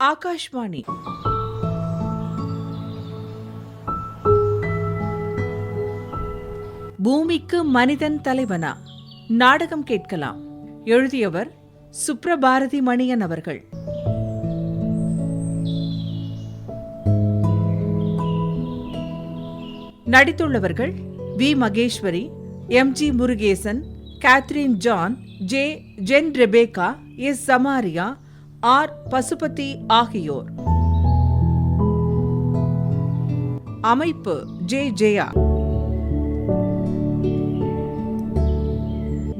ஆகாஷ்வாணி பூமிக்கு மனிதன் தலைவனா நாடகம் கேட்கலாம் எழுதியவர் சுப்ரபாரதி மணியன் அவர்கள் நடித்துள்ளவர்கள் V Maheswari M G Murugesan Catherine John J Jen Rebecca S Samaria R. Pasupathi ஆகியோர். அமைப்பு ஜே. ஜெயா.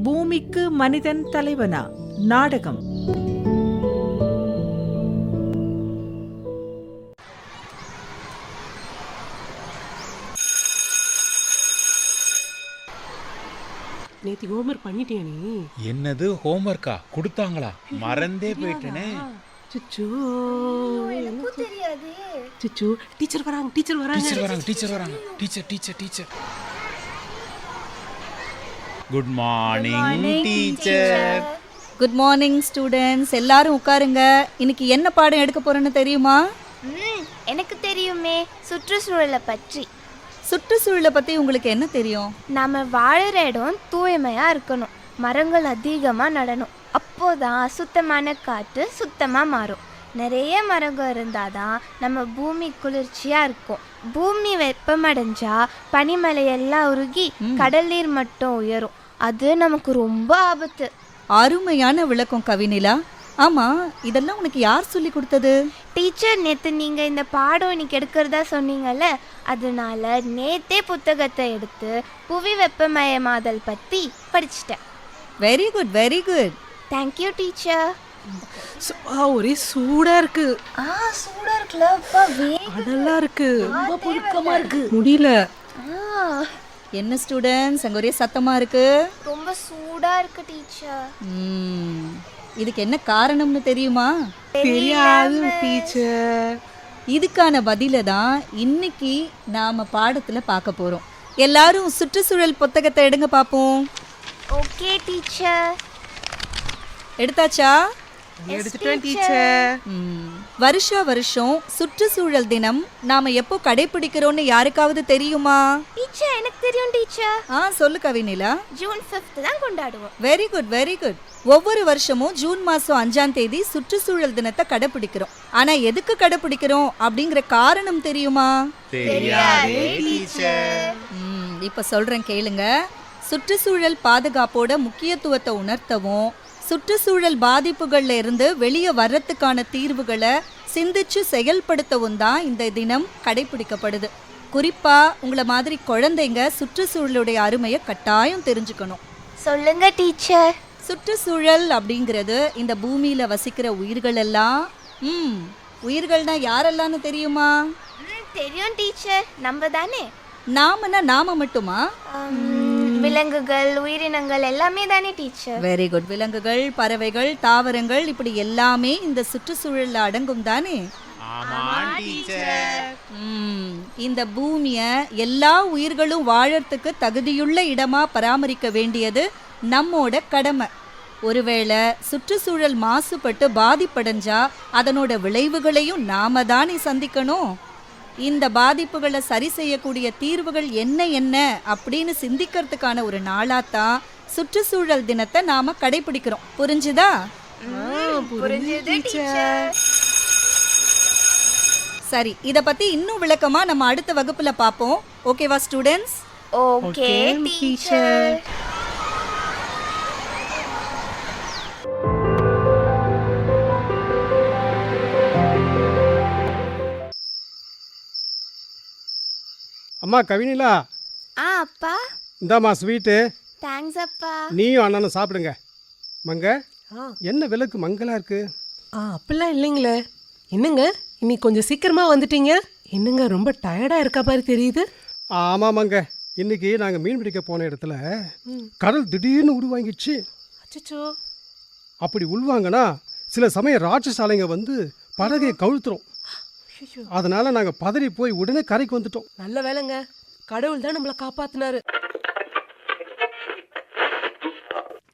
பூமிக்கு மனிதன் தலைவனா? நாடகம். நேத்தி ஹோம்ஒர்க் பண்ணிட்டியா நீ? என்னது ஹோம்ஒர்க்கா கொடுத்தாங்களா? மறந்தே போயிட்டேனே. சுச்சு. சுச்சு டீச்சர் வராங்க டீச்சர் வராங்க. டீச்சர் வராங்க டீச்சர் வராங்க. Teacher teacher teacher good morning teacher good morning students எல்லாரும் உட்காருங்க. இன்னைக்கு என்ன பாடம் எடுக்க போறேன்னு தெரியுமா? ம் எனக்கு தெரியுமே. சுற்றுச்சூழலை பற்றி. சுற்றுச்சூழலை பத்தி உங்களுக்கு என்ன தெரியும்? நாம வாழுற இடம் தூய்மையா இருக்கணும். மரங்கள் அதிகமா நடணும். அப்போதான் சுத்தமான காற்று சுத்தமா மாறும். நிறைய மரங்கள் இருந்தாதான் நம்ம பூமி குளிர்ச்சியா இருக்கும். பூமி வெப்பமடைஞ்சா பனிமலை எல்லாம் உருகி கடல் நீர் மட்டும் உயரும். அது நமக்கு ரொம்ப ஆபத்து. அருமையான விளக்கம் கவினிலா ஆமா இதெல்லாம் உனக்கு யார் சொல்லி கொடுத்தது? டீச்சர் நேற்று நீங்கள் இந்த பாடம் இன்னைக்கு எடுக்கிறதா சொன்னீங்கல்ல அதனால நேத்தே புத்தகத்தை எடுத்து புவி வெப்பமயமாதல் பற்றி படிச்சிட்டேன். Very good very good thank you teacher சு- ஆ, ஒரே சூடா இருக்கு. ஆ சூடாக இருக்குல்ல அப்பா இருக்கு. ரொம்ப புழுக்கமா இருக்கு. முடியல. என்ன ஸ்டூடெண்ட்ஸ் அங்க ஒரே சத்தமா இருக்கு. ரொம்ப சூடாக இருக்கு டீச்சர் இதுக்கு என்ன காரணம்னு தெரியுமா? தெரியாது டீச்சர் இதுக்கான பதில தான் இன்னைக்கு நாம பாடத்துல பார்க்க போறோம். எல்லாரும் சுற்றுச்சூழல் புத்தகத்தை எடுங்க பாப்போம். ஓகே டீச்சர் எடுத்தாச்சா? எடுத்துட்டேன் டீச்சர் ம், வருஷா வருஷம் சுற்றுச்சூழல் தினம். நாம எப்போ கடைபிடிக்கிறோம்னு யாருக்காவது தெரியுமா? டீச்சர் எனக்கு தெரியும் டீச்சர். ஆ சொல்லு கவினிலா ஜூன் ஃபிஃப்த் தான் கொண்டாடுவோம். வெரி குட் வெரி குட் ஒவ்வொரு வருஷமும் ஜூன் மாசம் அஞ்சாம் தேதி சுற்றுச்சூழல் தினத்தை கடைபிடிக்கிறோம். ஆனா எதுக்கு கடைபிடிக்கிறோம் அப்படிங்கிற காரணம் தெரியுமா? தெரியாதே டீச்சர். ம், இப்ப சொல்றேன் கேளுங்க. சுற்றுச்சூழல் பாதுகாப்போட முக்கியத்துவத்தை உணர்த்தவும் சுற்றுச்சூழல் பாதிப்புகள்ல இருந்து வெளியே வர்றதுக்கான தீர்வுகளை சிந்திச்சு செயல்படுத்தவும் தான் இந்த தினம் கடைபிடிக்கப்படுது. குறிப்பா உங்களை மாதிரி குழந்தைங்க சுற்றுச்சூழலுடைய அருமையை கட்டாயம் தெரிஞ்சுக்கணும். சொல்லுங்க டீச்சர். சுற்றுச்சூழல் அப்படிங்கிறது இந்த பூமியில வசிக்கிற உயிர்கள் எல்லாம் ம் உயிர்கள்னா யாரெல்லாம்னு தெரியுமா? தெரியும் டீச்சர். நம்ம தானே. நாமனா நாம மட்டுமா? விலங்குகள் உயிரினங்கள் எல்லாமே தானே டீச்சர் வெரி குட் விலங்குகள் பறவைகள் தாவரங்கள் இப்படி எல்லாமே இந்த சுற்றுச்சூழல்ல அடங்கும் தானே? ஆமா டீச்சர் ம், இந்த பூமியை எல்லா உயிர்களும் வாழறதுக்கு தகுதியுள்ள இடமா பராமரிக்க வேண்டியது நம்மோட கடமை. ஒருவேளை சுற்றுச்சூழல் மாசுபட்டு பாதிப்படைஞ்சா அதனோட விளைவுகளையும் நாம தானே சந்திக்கணும்? இந்த பாதிப்புகளை சரி செய்யக்கூடிய தீர்வுகள் என்ன என்ன அப்படின்னு சிந்திக்கிறதுக்கான ஒரு நாளாத்தான் சுற்றுச்சூழல் தினத்தை நாம கடைபிடிக்கிறோம். புரிஞ்சுதா? புரிஞ்சுது டீச்சர். சரி இத பத்தி இன்னும் விளக்கமா நம்ம அடுத்த வகுப்புல பாப்போம். ஓகேவா ஸ்டூடெண்ட்ஸ்? Okay teacher. அம்மா கவினிலா. ஆ அப்பா. இந்தாம்மா ஸ்வீட்டு. தேங்க்ஸ் அப்பா. நீயும் அண்ணனும் சாப்பிடுங்க. மங்க ஆ. என்ன விளக்கு மங்கலா இருக்கு? ஆ அப்படிலாம் இல்லைங்களே. என்னங்க இன்னைக்கு கொஞ்சம் சீக்கிரமா வந்துட்டீங்க? என்னங்க ரொம்ப டயர்டா இருக்க மாதிரி தெரியுது. ஆமாம் மங்க. இன்னைக்கு நாங்கள் மீன் பிடிக்க போன இடத்துல கடல் திடீர்னு உருவாங்கிடுச்சு அச்சச்சோ. அப்படி உள்வாங்கன்னா சில சமயம் ராட்சசாலைங்க வந்து படகையை கழுத்துறோம் ஐயோ, அதனால நாங்கள் பதறி போய் உடனே கரைக்கு வந்துட்டோம். நல்ல வேலைங்க. கடவுள் தான் நம்மளை காப்பாத்தினாரு.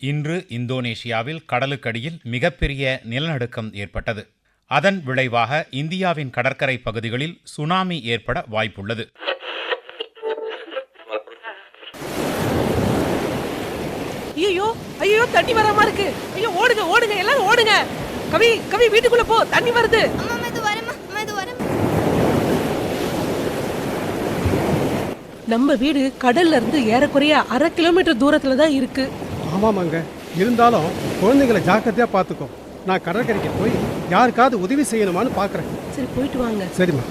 இன்று இந்தோனேஷியாவில் கடலுக்கடியில் மிகப்பெரிய நிலநடுக்கம் ஏற்பட்டது. அதன் விளைவாக இந்தியாவின் கடற்கரை பகுதிகளில் சுனாமி ஏற்பட வாய்ப்புள்ளது. ஐயோ ஐயோ தண்ணி வராம இருக்கு. ஐயோ ஓடுங்க ஓடுங்க எல்லாரும் ஓடுங்க. கவி கவி வீட்டுக்குள்ள போ தண்ணி வருது அம்மா இது வரமா அம்மா இது வரமா நம்ம வீடு கடல்ல இருந்து ஏறக்குறைய அரை கிலோமீட்டர் தூரத்துல தான் இருக்கு. ஆமாமாங்க. இருந்தாலும் குழந்தைங்களை ஜாக்கிரதையாக பார்த்துக்கோ நான் கடற்கரைக்கு போய் யாருக்காவது உதவி செய்யணுமான்னு பார்க்குறேன் சரி போயிட்டு வாங்க. சரிம்மா.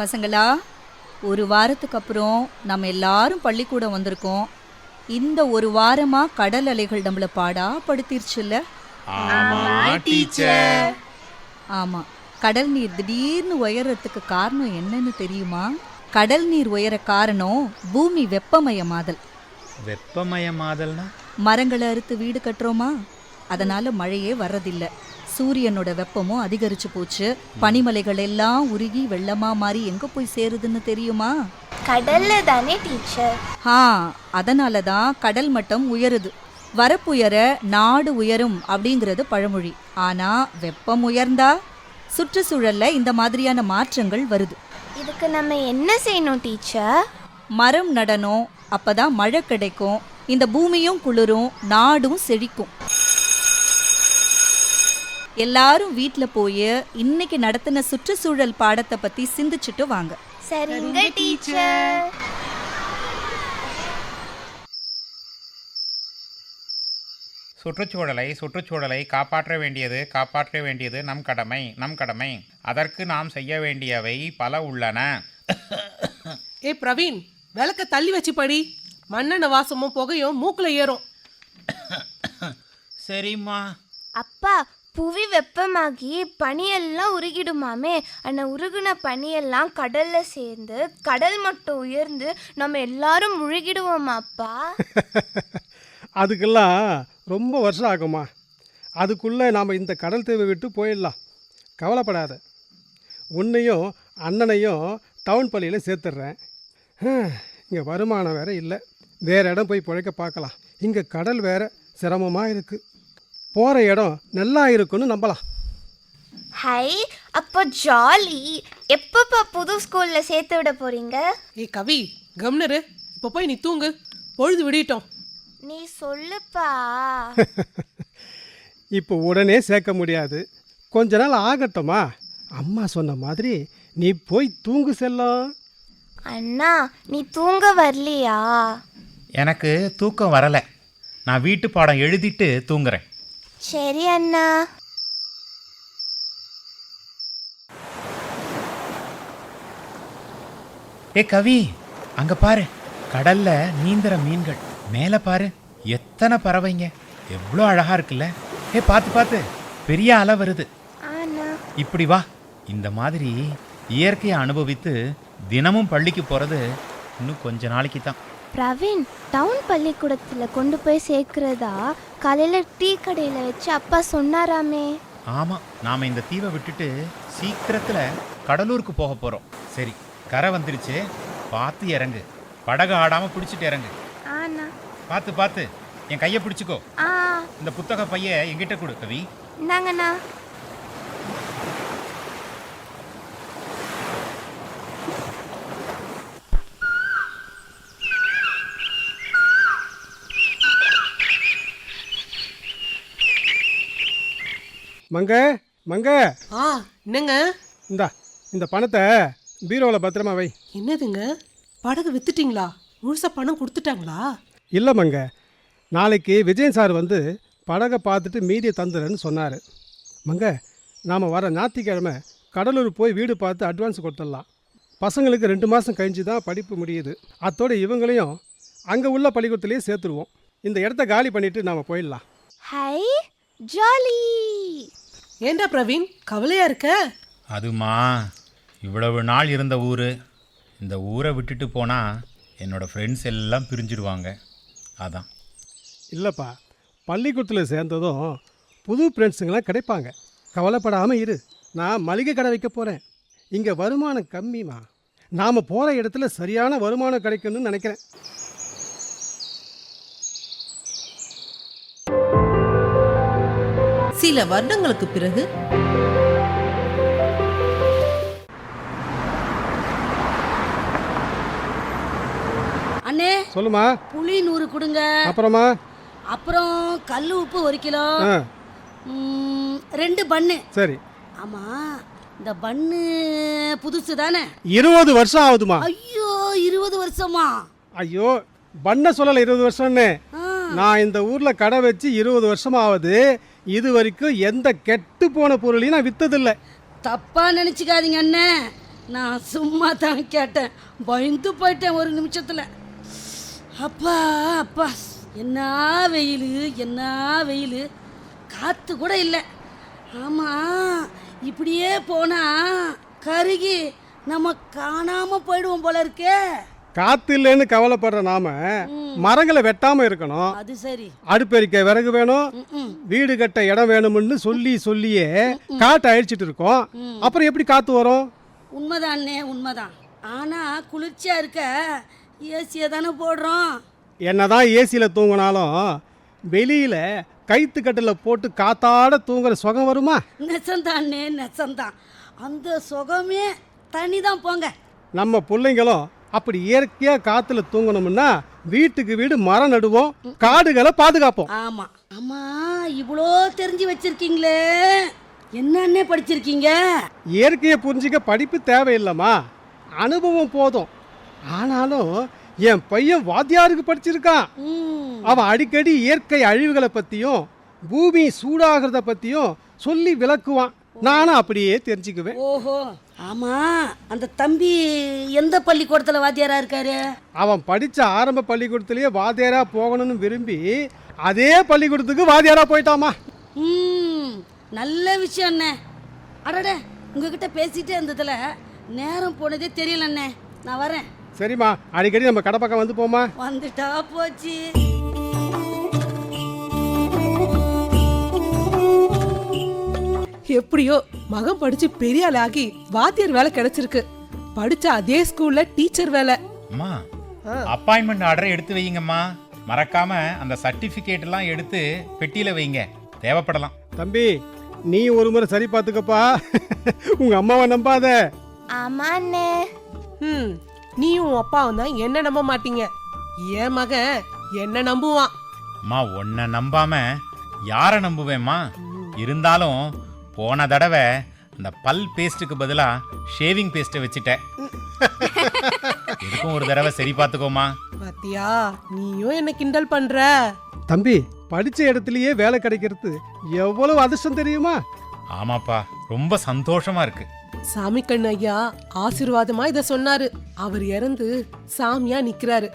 பசங்களா? ஒரு வாரத்துக்கு அப்புறம் நம்ம எல்லாரும் பள்ளிக்கூடம் வந்திருக்கோம். இந்த ஒரு வாரமா கடல் அலைகள் நம்மள பாடா படுத்திருச்சுல்ல ஆமா. கடல் நீர் திடீர்னு உயர்றதுக்கு காரணம் என்னன்னு தெரியுமா? கடல் நீர் உயர காரணம் பூமி வெப்பமயமாதல் வெப்பமயமாதல்னா மரங்களை அறுத்து வீடு கட்டுறோமா? அதனால மழையே வர்றதில்ல. சூரியனோட வெப்பமும் அதிகரிச்சு போச்சு. பனிமலைகள் எல்லாம் உருகி வெள்ளமா மாறி எங்க போய் சேருதுன்னு தெரியுமா? கடல்ல தானே டீச்சர்? ஆ அதனால தான் கடல் மட்டம் உயருது. வரப்புயர நாடு உயரும் அப்படிங்கிறது பழமொழி. ஆனா வெப்பம் உயர்ந்தா? சுற்றுச்சூழல்ல இந்த மாதிரியான மாற்றங்கள் வருது. இதுக்கு நம்ம என்ன செய்யணும் டீச்சர்? மரம் நடணும் அப்பதான் மழை கிடைக்கும். இந்த பூமியும் குளிரும் நாடும் செழிக்கும். எல்லாரும் வீட்ல போய் இன்னைக்கு நடத்தின சுற்றுச்சூழல் பாடத்தை பத்தி சிந்திச்சுட்டு வாங்க. சரிங்க டீச்சர். சுற்றுச்சூழலை சுற்றுச்சூழலை காப்பாற்ற வேண்டியது காப்பாற்ற வேண்டியது நம் கடமை நம் கடமை. அதற்கு நாம் செய்ய வேண்டியவை பல உள்ளன. ஏய் பிரவீன் விளக்க தள்ளி வச்சு படி மண்ணெண்ணெய் வாசமும் புகையும் மூக்குல ஏறும். சரிம்மா. அப்பா புவி வெப்பமாகி பனியெல்லாம் உருகிடுமாமே. அந்த உருகுன பனியெல்லாம் கடல்ல சேர்ந்து கடல் மட்டம் உயர்ந்து நம்ம எல்லாரும் முழுகிடுவோமாப்பா அதுக்கெல்லாம் ரொம்ப வருஷம் ஆகுமா அதுக்குள்ளே நாம் இந்த கடல் தீவை விட்டு போயிடலாம். கவலைப்படாத. உன்னையும் அண்ணனையும் டவுன் பள்ளியில் சேர்த்துட்றேன். இங்கே வருமானம் வேறு இல்லை. வேறு இடம் போய் பிழைக்க பார்க்கலாம். இங்கே கடல் வேறு சிரமமாக இருக்குது போகிற இடம் நல்லா இருக்குன்னு நம்பலாம். ஹை அப்போ ஜாலி. எப்பப்பா புது ஸ்கூல்ல சேர்த்து விட போறீங்க? ஏய் கவி கம்னரு இப்போ போய் நீ தூங்கு. பொழுது விடிட்டோம் நீ சொல்லுப்பா. இப்போ உடனே சேர்க்க முடியாது. கொஞ்ச நாள் ஆகட்டுமா? அம்மா சொன்ன மாதிரி நீ போய் தூங்கு செல்லம் அண்ணா நீ தூங்க வரலையா? எனக்கு தூக்கம் வரலை. நான் வீட்டு பாடம் எழுதிட்டு தூங்குறேன். சரி அண்ணா. ஏ கவி அங்க பாரு. கடல்ல நீந்துற மீன்கள். மேலே பாரு. எத்தனை பறவைங்க. எவ்வளோ அழகா இருக்குல்ல. ஏ பார்த்து பார்த்து. பெரிய அலை வருது. இப்படி வா. இந்த மாதிரி இயற்கையை அனுபவித்து தினமும் பள்ளிக்கு போறது இன்னும் கொஞ்ச நாளைக்கு தான் பிரவீன் டவுன் பள்ளிக்கூடத்தில் கொண்டு போய் சேர்க்கிறதா? காலையில் டீ கடையில் வச்சு அப்பா சொன்னாராமே. ஆமாம் நாம் இந்த தீவை விட்டுட்டு சீக்கிரத்தில் கடலூருக்கு போக போகிறோம் சரி கரை வந்துருச்சு. பார்த்து இறங்கு. படகு ஆடாமல் பிடிச்சிட்டு இறங்கு. ஆண்ணா பார்த்து பார்த்து. என் கையை பிடிச்சிக்கோ. ஆ. இந்த புத்தக பைய என்கிட்ட கொடு கவி. இந்தாங்கண்ணா. மங்க மங்க. ஆ என்னங்க? இந்தா இந்த பணத்தை பீரோவில் பத்திரமா வை. என்னதுங்க? படகு வித்துட்டீங்களா? முழுசா பணம் கொடுத்துட்டாங்களா? இல்லை மங்க. நாளைக்கு விஜயன் சார் வந்து படகை பார்த்துட்டு மீதியை தந்துடுறேன்னு சொன்னார். மங்க நாம் வர ஞாயிற்றுக்கிழமை கடலூர் போய் வீடு பார்த்து அட்வான்ஸ் கொடுத்துடலாம். பசங்களுக்கு ரெண்டு மாதம் கழிஞ்சு தான் படிப்பு முடியுது. அத்தோட இவங்களையும் அங்கே உள்ள பள்ளிக்கூடத்துலேயே சேர்த்துருவோம். இந்த இடத்த காலி பண்ணிவிட்டு நாம் போயிடலாம். Hi jolly. ஏண்டா பிரவீன்? கவலையா இருக்க? அதுமா இவ்வளவு நாள் இருந்த ஊர். இந்த ஊரை விட்டுட்டு போனால் என்னோட ஃப்ரெண்ட்ஸ் எல்லாம் பிரிஞ்சிடுவாங்க அதான். இல்லைப்பா பள்ளிக்கூடத்தில் சேர்ந்ததும் புது ஃப்ரெண்ட்ஸுங்களாம் கிடைப்பாங்க. கவலைப்படாமல் இரு. நான் மளிகை கடை வைக்க போகிறேன் இங்கே வருமானம் கம்மிமா நாம் போகிற இடத்துல சரியான வருமானம் கிடைக்கணும்னு நினைக்கிறேன். சில வருடங்களுக்கு பிறகு அண்ணே சொல்லுமா. புளி நூறு கொடுங்க. அப்புறமா? அப்புறம் கல் உப்பு ஒரு கிலோ. ம், ரெண்டு பன்னு சரி. ஆமா இந்த பன்னு புதுசு தானே? இருபது வருஷம் ஆகுதுமா? ஐயோ இருபது வருஷமா? ஐயோ பண்ண சொல்லலை இருபது வருஷம்னு. ஆ, நான் இந்த ஊரில் கடை வச்சு இருபது வருஷம் ஆகுது இது வரைக்கும் எந்த கெட்டு போன பொருளையும் நான் விற்றதில்லை தப்பாக நினச்சிக்காதீங்க அண்ணே. நான் சும்மா தான் கேட்டேன். பயந்து போயிட்டேன் ஒரு நிமிஷத்தில். அப்பா அப்பா. என்ன வெயில் என்ன வெயில். காற்று கூட இல்லை. ஆமாம் இப்படியே போனால் கருகி நம்ம காணாமல் போயிடுவோம் போல இருக்கே. காத்து இல்லைன்னு கவலைப்படுற நாம மரங்களை வெட்டாம இருக்கணும். அது சரி. அடுப்பெரிக்க விறகு வேணும். வீடு கட்ட இடம் வேணும்னு சொல்லி சொல்லியே காட்டை அழிச்சிட்டு இருக்கோம். அப்புறம் எப்படி காத்து வரும்? உண்மைதான் அண்ணே உண்மைதான். ஆனா குளிர்ச்சியா இருக்க ஏசியை தானே போடுறோம். என்னதான் ஏசியில் தூங்கினாலும் வெளியில கைத்து கட்டில் போட்டு காத்தாட தூங்குற சுகம் வருமா? நெசந்தான் அண்ணே நெசந்தான். அந்த சுகமே தனி தான் போங்க. நம்ம பிள்ளைங்களும் அப்படி இயற்கையாக காற்றுல தூங்கணும்னா வீட்டுக்கு வீடு மரம் நடுவோம் காடுகளை பாதுகாப்போம். ஆமா. ஆமா இவ்வளோ தெரிஞ்சு வச்சிருக்கீங்களே. என்ன அண்ணே படிச்சிருக்கீங்க? இயற்கையை புரிஞ்சிக்க படிப்பு தேவையில்லைம்மா. அனுபவம் போதும். ஆனாலும் என் பையன் வாத்தியாருக்கு படிச்சிருக்கான். அவன் அடிக்கடி இயற்கை அழிவுகளை பற்றியும் பூமி சூடாகிறத பற்றியும் சொல்லி விளக்குவான். நானும் அப்படியே தெரிஞ்சுக்குவேன். ஓஹோ. ஆமா அந்த தம்பி எந்த பள்ளிக்கூடத்துல வாத்தியாரா இருக்காரு? அவன் படித்த ஆரம்ப பள்ளிக்கூடத்திலேயே வாத்தியாரா போகணும்னு விரும்பி அதே பள்ளிக்கூடத்துக்கு வாத்தியாரா போயிட்டாமா. ம் நல்ல விஷயம் அண்ணே. அடடே உங்ககிட்ட பேசிட்டே இருந்ததுல நேரம் போனதே தெரியல அண்ணே. நான் வரேன். சரிம்மா அடிக்கடி நம்ம கடை பக்கம் வந்து போமா. வந்துட்டா போச்சு. எப்படியோ மகன் படிச்சு பெரிய ஆளாகி வாத்தியார் வேலை கிடைச்சிருக்கு. படிச்ச அதே ஸ்கூல்ல டீச்சர் வேலை. அம்மா அப்பாயின்மெண்ட் ஆர்டர் எடுத்து வைங்கம்மா மறக்காம அந்த சர்டிபிகேட் எல்லாம் எடுத்து பெட்டியில வைங்க. தேவைப்படலாம். தம்பி நீ ஒரு முறை சரி பார்த்துக்கப்பா. உங்க அம்மாவை நம்பாத. ஆமா அண்ணே. ம் நீயும் உன் அப்பாவும் தான் என்ன நம்ப மாட்டீங்க. என் மகன் என்ன நம்புவான். அம்மா உன்னை நம்பாம யாரை நம்புவேம்மா? இருந்தாலும் போன தடவை அந்த பல் பேஸ்ட்டுக்கு பதிலா ஷேவிங் பேஸ்ட்டை வச்சுட்டேன். இதுக்கும் ஒரு தடவை சரி பார்த்துக்கோமா? பாத்தியா நீயும் என்ன கிண்டல் பண்ற? தம்பி படிச்ச இடத்துலயே வேலை கிடைக்கிறது எவ்வளவு அதிர்ஷ்டம் தெரியுமா? ஆமாப்பா ரொம்ப சந்தோஷமா இருக்கு. சாமி கண்ணு ஐயா ஆசீர்வாதமா இத சொன்னாரு. அவர் இறந்து சாமியா நிக்கிறாரு.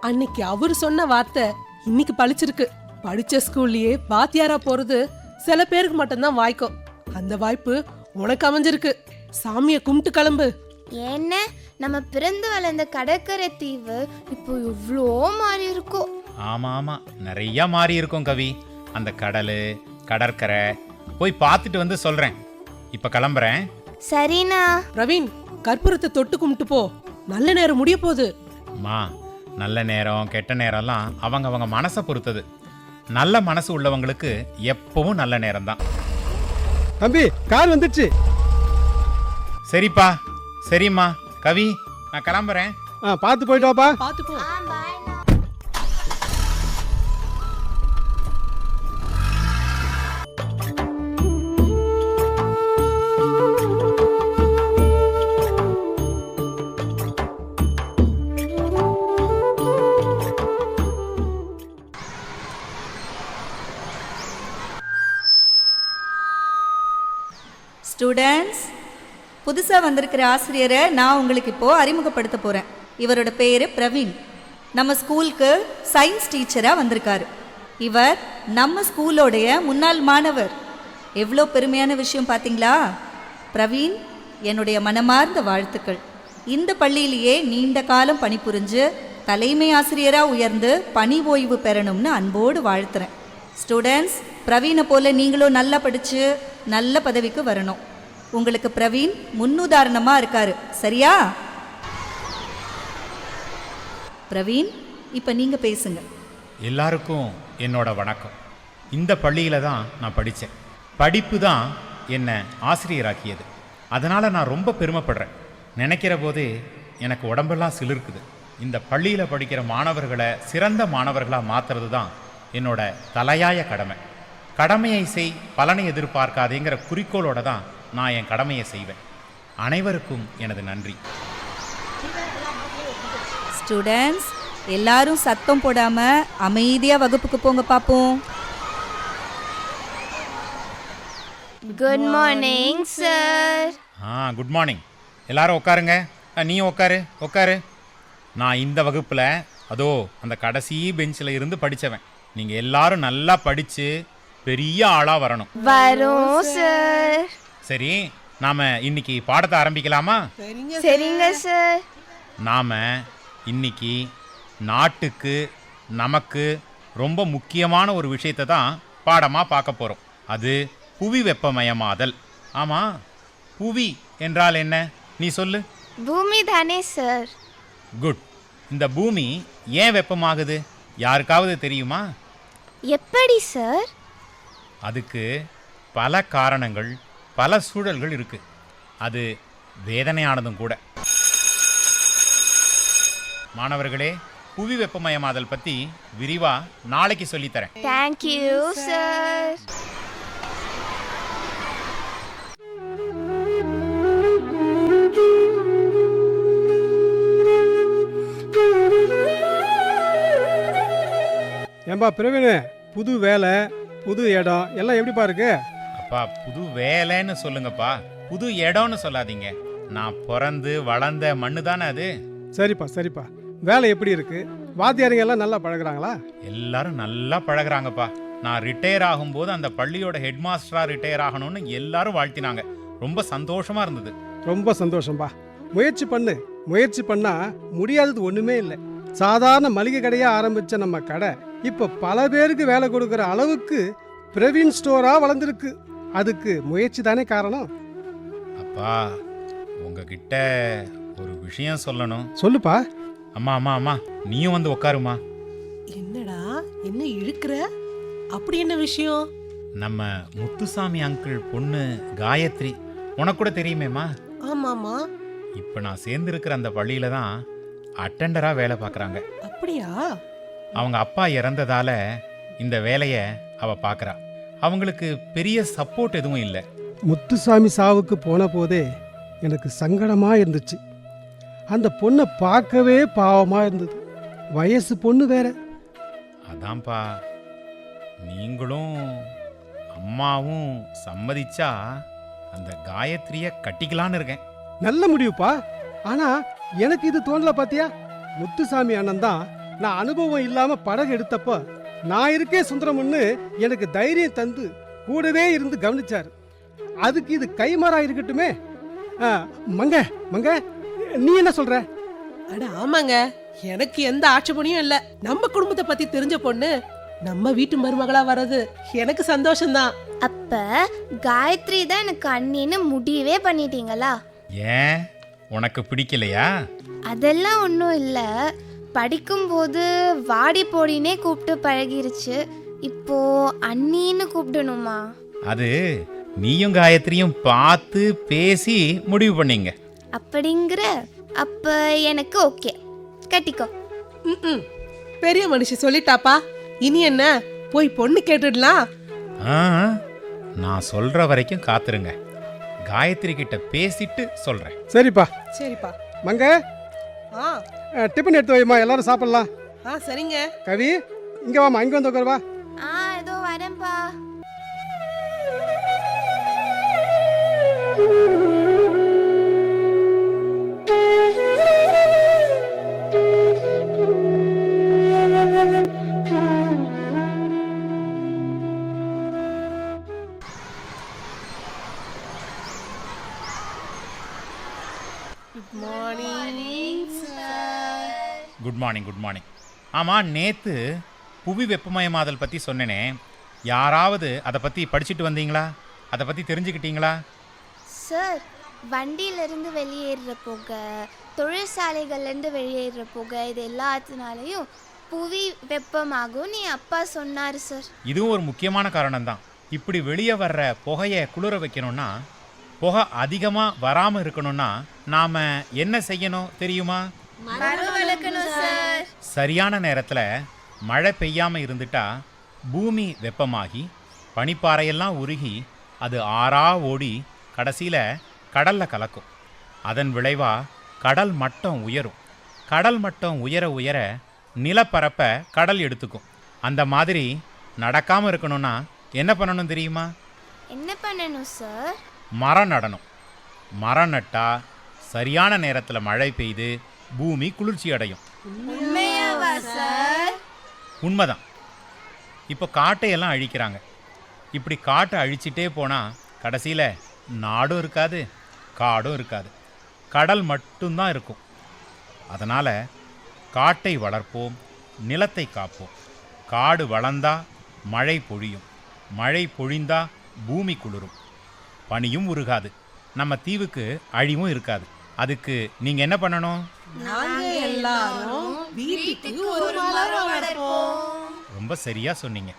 அன்னைக்கு அவர் சொன்ன வார்த்தை இன்னைக்கு பழிச்சிருக்கு. படிச்ச ஸ்கூல்லயே வாத்தியாரா போறது சில பேருக்கு மட்டும்தான் வாய்க்கும். அந்த வாய்ப்பு உனக்கு அமைஞ்சிருக்கு. சாமியை கும்பிட்டு கிளம்பு. என்ன? நம்ம பிறந்து வளர்ந்த கடற்கரை தீவு இப்போ இவ்வளோ மாறி இருக்கோ? ஆமா ஆமா. நிறைய மாறி இருக்கும் கவி. அந்த கடல் கடற்கரை போய் பார்த்துட்டு வந்து சொல்றேன். இப்ப கிளம்புறேன். சரிண்ணா. பிரவீன் கற்பூரத்தை தொட்டு கும்பிட்டு போ. நல்ல நேரம் முடிய போகுது. அம்மா நல்ல நேரம் கெட்ட நேரம்லாம் அவங்க அவங்க மனசை பொறுத்தது. நல்ல மனசு உள்ளவங்களுக்கு எப்பவும் நல்ல நேரம் தான் தம்பி கார் வந்துடுச்சு. சரிப்பா. சரிம்மா. கவி நான் கிளம்புறேன். ஆ பார்த்து போயிட்டு வாப்பா. பாத்து போ புதுசாக வந்திருக்கிற ஆசிரியரை நான் உங்களுக்கு இப்போது அறிமுகப்படுத்த போகிறேன் இவரோட பேர் பிரவீன். நம்ம ஸ்கூலுக்கு சயின்ஸ் டீச்சராக வந்திருக்காரு. இவர் நம்ம ஸ்கூலோடைய முன்னாள் மாணவர். எவ்வளோ பெருமையான விஷயம் பார்த்தீங்களா பிரவீன் என்னுடைய மனமார்ந்த வாழ்த்துக்கள். இந்த பள்ளியிலேயே நீண்ட காலம் பணிபுரிஞ்சு தலைமை ஆசிரியராக உயர்ந்து பணி ஓய்வு பெறணும்னு அன்போடு வாழ்த்துறேன். ஸ்டூடெண்ட்ஸ் பிரவீனை போல நீங்களும் நல்லா படித்து நல்ல பதவிக்கு வரணும். உங்களுக்கு பிரவீன் முன்னுதாரணமாக இருக்காரு. சரியா? பிரவீன் இப்போ நீங்கள் பேசுங்க. எல்லாருக்கும் என்னோட வணக்கம். இந்த பள்ளியில் தான் நான் படித்தேன் படிப்பு தான் என்னை ஆசிரியராக்கியது. அதனால் நான் ரொம்ப பெருமைப்படுறேன். நினைக்கிற போதே எனக்கு உடம்பெல்லாம் சிலிருக்குது. இந்த பள்ளியில் படிக்கிற மாணவர்களை சிறந்த மாணவர்களாக மாற்றுறது தான் என்னோட தலையாய கடமை. கடமையை செய் பலனை எதிர்பார்க்காதேங்கிற குறிக்கோளோட தான் நான் என் கடமையை செய்வேன். அனைவருக்கும் எனது நன்றி. ஸ்டூடெண்ட்ஸ் எல்லாரும் சத்தம் போடாம அமைதியா வகுப்புக்கு போங்க பாப்போம். குட் மார்னிங் சார் ஆ குட் மார்னிங் எல்லாரும் உட்காருங்க. நீயும் உட்காரு உட்காரு. நான் இந்த வகுப்பில் அதோ அந்த கடைசி பெஞ்சில் இருந்து படித்தவன் நீங்கள் எல்லாரும் நல்லா படித்து பெரிய ஆளாக வரணும். வரோம் சார் சரி நாம் இன்னைக்கு பாடத்தை ஆரம்பிக்கலாமா? சரிங்க சார். நாம் இன்னைக்கு நாட்டுக்கு நமக்கு ரொம்ப முக்கியமான ஒரு விஷயத்தை தான் பாடமாக பார்க்க போகிறோம் அது புவி வெப்பமயமாதல். ஆமாம் புவி என்றால் என்ன? நீ சொல்லு. பூமி தானே சார். குட். இந்த பூமி ஏன் வெப்பமாகுது? யாருக்காவது தெரியுமா? எப்படி சார்? அதுக்கு பல காரணங்கள் பல சூழல்கள் இருக்கு. அது வேதனையானதும் கூட. மாணவர்களே புவி வெப்பமயமாதல் பத்தி விரிவா நாளைக்கு சொல்லித்தரேன். தேங்க்யூ சார் ஏன்பா பிரவீனு புது வேலை புது இடம் எல்லாம் எப்படிப்பா இருக்கு? அப்பா புது வேலைன்னு சொல்லுங்கப்பா. புது இடம்னு சொல்லாதீங்க. நான் பிறந்து வளர்ந்த மண்ணு தானே அது? சரிப்பா சரிப்பா. வேலை எப்படி இருக்கு? வாத்தியாருங்க எல்லாம் நல்லா பழகுறாங்களா? எல்லாரும் நல்லா பழகுறாங்கப்பா. நான் ரிட்டையர் ஆகும்போது அந்த பள்ளியோட ஹெட் மாஸ்டராக ரிட்டையர் ஆகணும்னு எல்லாரும் வாழ்த்தினாங்க. ரொம்ப சந்தோஷமா இருந்தது. ரொம்ப சந்தோஷம்பா. முயற்சி பண்ணு. முயற்சி பண்ணா முடியாதது ஒண்ணுமே இல்லை. சாதாரண மளிகை கடையா ஆரம்பிச்ச நம்ம கடை இப்போ பல பேருக்கு வேலை கொடுக்குற அளவுக்கு பிரவீன் ஸ்டோரா வளர்ந்துருக்கு. அதுக்கு முயற்சி தானே காரணம்? அப்பா உங்ககிட்ட ஒரு விஷயம் சொல்லணும். சொல்லுப்பா. அம்மா அம்மா அம்மா நீயும் வந்து உட்காருமா என்னடா என்ன இழுக்கிற? அப்படி என்ன விஷயம்? நம்ம முத்துசாமி அங்கிள் பொண்ணு காயத்ரி உனக்கு கூட தெரியுமேம்மா. ஆமாமா இப்போ நான் சேர்ந்துருக்கிற அந்த பள்ளியில தான் அட்டெண்டராக வேலை பார்க்குறாங்க. அப்படியா? அவங்க அப்பா இறந்ததால இந்த வேலையை அவ பார்க்குறா. அவங்களுக்கு பெரிய சப்போர்ட் எதுவும் இல்லை. முத்துசாமி சாவுக்கு போன போதே எனக்கு சங்கடமா இருந்துச்சு. அந்த பொண்ணை பார்க்கவே பாவமா இருந்தது. வயசு பொண்ணு வேற. அதான்ப்பா. நீங்களும் அம்மாவும் சம்மதிச்சா அந்த காயத்ரியை கட்டிக்கலான்னு இருக்கேன். நல்ல முடிவுப்பா. ஆனா எனக்கு இது தோணல பாத்தியா? முத்துசாமி அண்ணன் தான் நான் அனுபவம் இல்லாம படகு எடுத்தப்ப நான் இருக்கே சுந்தரம்னு எனக்கு தைரியம் தந்து கூடவே இருந்து கவனிச்சாரு. அதுக்கு இது கைமாறா இருக்கட்டுமே. மங்க மங்க நீ என்ன சொல்ற? அட ஆமாங்க. எனக்கு எந்த ஆட்சேபனையும் இல்ல. நம்ம குடும்பத்தை பத்தி தெரிஞ்ச பொண்ணு நம்ம வீட்டு மருமகளா வர்றது எனக்கு சந்தோஷம்தான். அப்ப காயத்ரி தான் எனக்கு அண்ணின்னு முடிவே பண்ணிட்டீங்களா? ஏன்? உனக்கு பிடிக்கலையா? அதெல்லாம் ஒன்றும் இல்லை. படிக்கும்போது வாடி போடினே கூப்பிட்டு பழகிருச்சு. இப்போ அண்ணின்னு கூப்பிடணுமா? அது நீயும் காயத்ரியும் பார்த்து பேசி முடிவு பண்ணீங்க. அப்படிங்கிற அப்ப எனக்கு ஓகே. கட்டிக்கோ. ம்ம். பெரிய மனுஷி சொல்லிட்டாப்பா. இனி என்ன? போய் பொண்ணு கேட்டுடலாம். ஆ நான் சொல்ற வரைக்கும் காத்துருங்க. காயத்ரி கிட்ட பேசிட்டு சொல்றேன். சரிப்பா. சரிப்பா. மங்க. ஆ. ஆ, டிஃபன் எடுத்து வைமா எல்லாரும் சாப்பிடலாம். ஆ சரிங்க. கவி இங்க வாமா இங்க வந்து உட்காரு மார்னிங் குட் மார்னிங் ஆமாம் நேற்று புவி வெப்பமயமாதல் பற்றி சொன்னேனே. யாராவது அதை பற்றி படிச்சுட்டு வந்தீங்களா? அதை பற்றி தெரிஞ்சுக்கிட்டீங்களா? சார் வண்டியிலேருந்து வெளியேறுற புகை தொழிற்சாலைகள்லேருந்து வெளியேறுற புகை இது எல்லாத்தினாலையும் புவி வெப்பமாகும் நீ அப்பா சொன்னார் சார். இதுவும் ஒரு முக்கியமான காரணம்தான். இப்படி வெளியே வர்ற புகையை குளிர வைக்கணும்னா புகை அதிகமாக வராமல் இருக்கணும்னா நாம் என்ன செய்யணும் தெரியுமா? சரியான நேரத்தில் மழை பெய்யாமல் இருந்துட்டா பூமி வெப்பமாகி பனிப்பாறையெல்லாம் உருகி அது ஆறா ஓடி கடைசியில் கடலில் கலக்கும். அதன் விளைவா கடல் மட்டம் உயரும். கடல் மட்டம் உயர உயர நிலப்பரப்பை கடல் எடுத்துக்கும். அந்த மாதிரி நடக்காமல் இருக்கணும்னா என்ன பண்ணணும் தெரியுமா? என்ன பண்ணணும் சார்? மரம் நடணும். மரம் நட்டா சரியான நேரத்தில் மழை பெய்து பூமி குளிர்ச்சி அடையும். உண்மைதான். இப்போ காட்டையெல்லாம் அழிக்கிறாங்க. இப்படி காட்டை அழிச்சிட்டே போனால் கடைசியில் நாடும் இருக்காது காடும் இருக்காது. கடல் மட்டும்தான் இருக்கும். அதனால் காட்டை வளர்ப்போம் நிலத்தை காப்போம். காடு வளர்ந்தா மழை பொழியும். மழை பொழிந்தா பூமி குளிரும். பனியும் உருகாது. நம்ம தீவுக்கு அழிவும் இருக்காது. அதுக்கு நீங்கள் என்ன பண்ணணும்? ரொம்ப சரியாக சொன்னீங்க.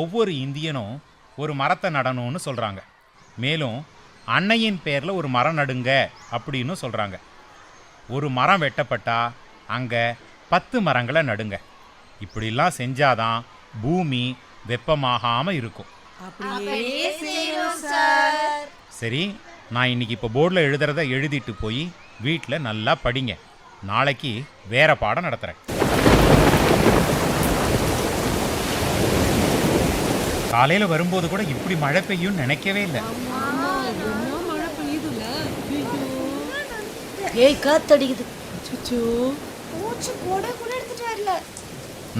ஒவ்வொரு இந்தியனும் ஒரு மரத்தை நடணும்னு சொல்கிறாங்க மேலும் அன்னையின் பேரில் ஒரு மரம் நடுங்க அப்படின்னு சொல்கிறாங்க ஒரு மரம் வெட்டப்பட்டா அங்கே பத்து மரங்களை நடுங்க. இப்படிலாம் செஞ்சாதான் பூமி வெப்பமாகாமல் இருக்கும். சரி நான் இன்னைக்கு இப்போ போர்டில் எழுதுறத எழுதிட்டு போய் வீட்டில் நல்லா படிங்க. நாளைக்கு வேற பாடம் நடத்துகிறேன் காலையில் வரும்போது கூட இப்படி மழை பெய்யும்னு நினைக்கவே இல்லை. ஏய் காத்தடிக்குது.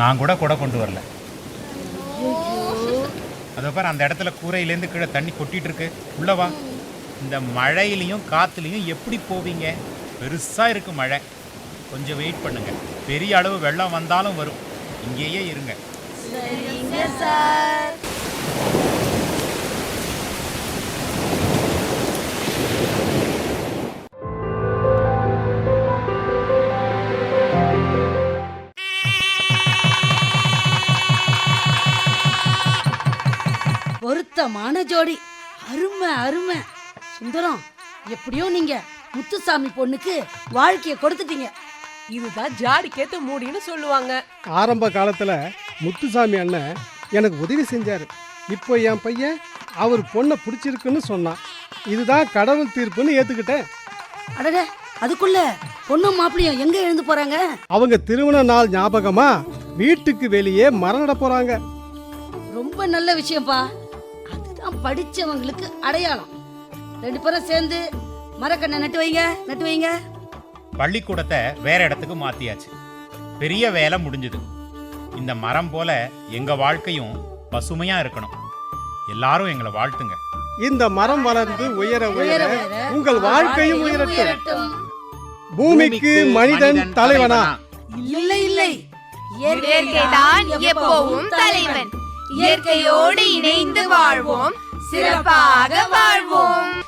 நான் கூட கொடை கொண்டு வரல. அதோ பாரு அந்த இடத்துல கூரையிலேருந்து கீழே தண்ணி கொட்டிட்டு இருக்கு. உள்ள வா. இந்த மழையிலையும் காற்றுலையும் எப்படி போவீங்க? பெருசா இருக்கு மழை. கொஞ்சம் வெயிட் பண்ணுங்க. பெரிய அளவு வெள்ளம் வந்தாலும் வரும். இங்கேயே இருங்க. பொருத்தமான ஜோடி. அருமை அருமை. சுந்தரம் எப்படியோ நீங்க முத்துசாமி பொண்ணுக்கு வாழ்க்கைய கொடுத்துட்டீங்க. இதுதான் ஜாடிக்கேத்த மூடின்னு சொல்லுவாங்க. ஆரம்ப காலத்தில் முத்துசாமி அண்ணன் எனக்கு உதவி செஞ்சார். இப்போ என் பையன் அவர் பொண்ணை பிடிச்சிருக்குன்னு சொன்னான். இதுதான் கடவுள் தீர்ப்புன்னு ஏற்றுக்கிட்டேன் அடட அதுக்குள்ள பொண்ணும் மாப்பிளையும் எங்க எழுந்து போறாங்க? அவங்க திருமண நாள் ஞாபகமா வீட்டுக்கு வெளியே மரம் நட போகிறாங்க ரொம்ப நல்ல விஷயம்ப்பா அதுதான் படிச்சவங்களுக்கு அடையாளம். ரெண்டு பேரும் சேர்ந்து மரக்கண்ணை நட்டு வைங்க நட்டு வைங்க. பள்ளிக்கூடத்தை வேற இடத்துக்கு மாத்தியாச்சு. பெரிய வேலை முடிஞ்சது. இந்த மரம் போல எங்க வாழ்க்கையும் பசுமையா இருக்கணும். எல்லாரும் எங்களை வாழ்த்துங்க. இந்த மரம் வளர்ந்து உயர உயர உங்கள் வாழ்க்கையும் உயரட்டும். பூமிக்கு மனிதன் தலைவனா? இல்லை இல்லை. இயற்கைதான் எப்பவும் தலைவன். இயற்கையோடு இணைந்து வாழ்வோம். சிறப்பாக வாழ்வோம்.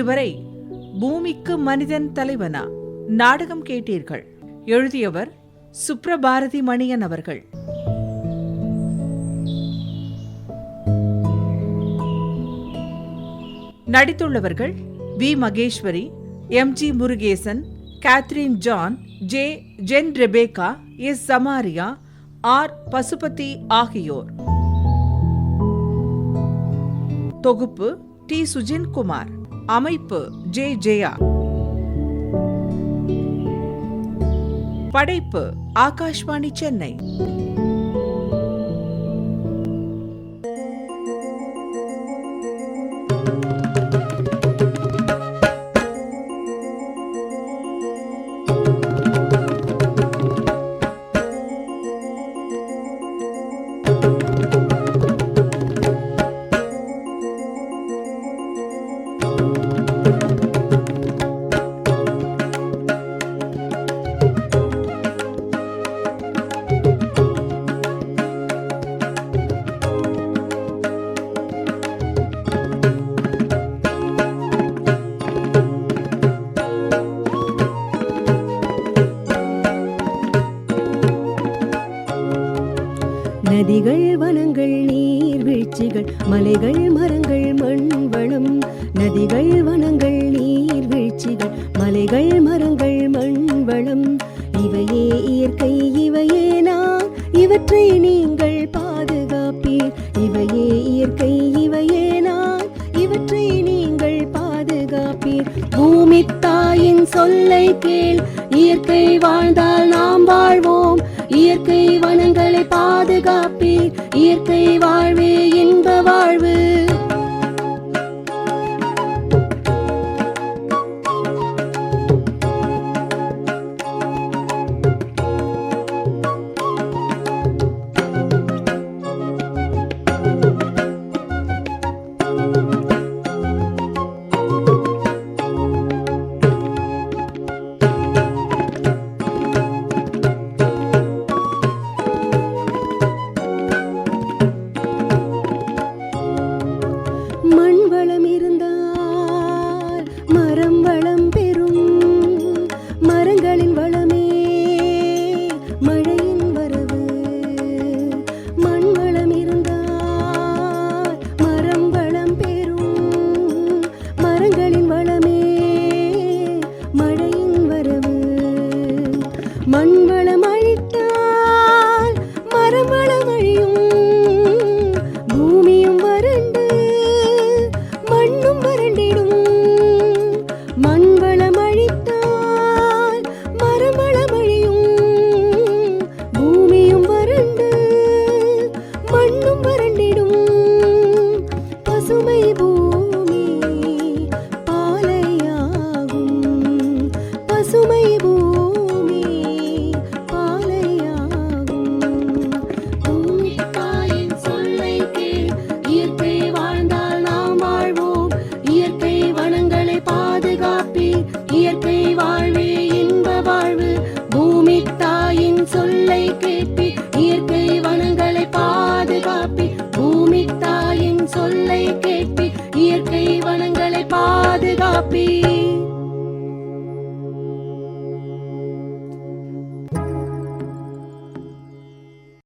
இதுவரை பூமிக்கு மனிதன் தலைவனா? நாடகம் கேட்டீர்கள். எழுதியவர் சுப்ரபாரதி மணியன் அவர்கள். நடித்துள்ளவர்கள் V. Maheswari M. G. Murugesan Catherine John J. Jen. Rebecca S. Samaria R. Pasupathi ஆகியோர். தொகுப்பு டி. சுஜின் குமார் அமைப்பு ஜே ஜெயா. படைப்பு ஆகாஷ்வாணி சென்னை.